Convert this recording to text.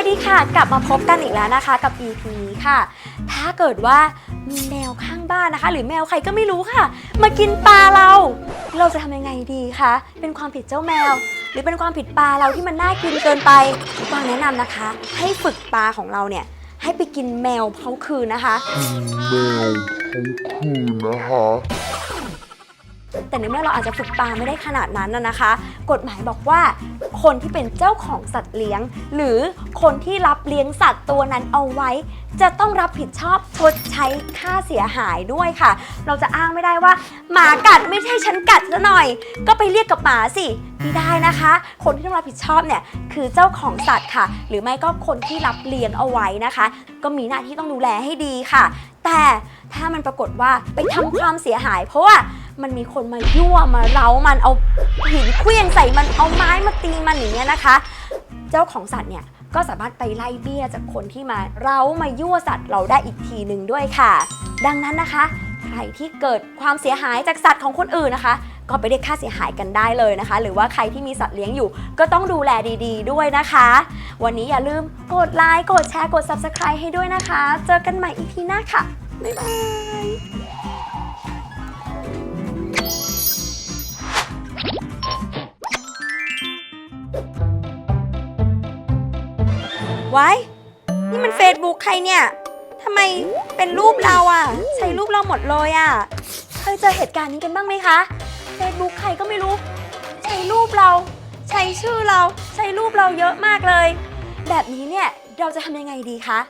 ัสดีค่ะ กลับมาพบกันอีกแล้วนะคะกับ EP นี้ค่ะ ถ้าเกิดว่ามีแมวข้างบ้านนะคะ หรือแมวใครก็ไม่รู้ค่ะ มากินปลาเรา เราจะทำยังไงดีคะเป็นความผิดเจ้าแมว หรือเป็นความผิดปลาเราที่มันน่ากินเกินไปวางแนะนำนะคะ ให้ฝึกปลาของเราเนี่ยให้ไปกินแมวเขาคืนนะคะ แมวเขาคืนนะคะ แต่ในเมื่อเราอาจจะฝึกปลาไม่ได้ขนาดนั้นนะนะคะ กฎหมายบอกว่า คนที่เป็นเจ้าของสัตว์เลี้ยง หรือคนที่รับเลี้ยงสัตว์ตัวนั้นเอาไว้ จะต้องรับผิดชอบชดใช้ค่าเสียหายด้วยค่ะ เราจะอ้างไม่ได้ว่า หมากัดไม่ใช่ฉันกัดซะหน่อย ก็ไปเรียกกับหมาสิไม่ได้นะคะ คนที่ต้องรับผิดชอบเนี่ยคือเจ้าของสัตว์ค่ะ หรือไม่ก็คนที่รับเลี้ยงเอาไว้นะคะ ก็มีหน้าที่ต้องดูแลให้ดีค่ะ แต่ถ้ามันปรากฏว่าไปทำความเสียหาย เพราะว่า มันมีคนมายั่วมาเร้ามันเอาหินเคลื่องใส่มันเอาไม้มาตีมันอย่างเงี้ยนะคะ เจ้าของสัตว์เนี่ยก็สามารถไปไล่เบี้ยจากคนที่มาเร้ามายั่วสัตว์เราได้อีกทีหนึ่งด้วยค่ะ ดังนั้นนะคะ ใครที่เกิดความเสียหายจากสัตว์ของคนอื่นนะคะ ก็ไปเรียกค่าเสียหายกันได้เลยนะคะ หรือว่าใครที่มีสัตว์เลี้ยงอยู่ ก็ต้องดูแลดีๆด้วยนะคะ วันนี้อย่าลืมกดไลค์กดแชร์กด subscribe ให้ด้วยนะคะ เจอกันใหม่อีพีหน้าค่ะบ๊ายบาย ไว้ นี่มันเฟซบุ๊กใครเนี่ยทำไมเป็นรูปเราอะใช้รูปเราหมดเลยอะเคยเจอเหตุการณ์นี้กันบ้างไหมคะเฟซบุ๊กใครก็ไม่รู้ ใช้รูปเรา ใช้ชื่อเรา ใช้รูปเราเยอะมากเลย แบบนี้เนี่ยเราจะทำยังไงดีคะ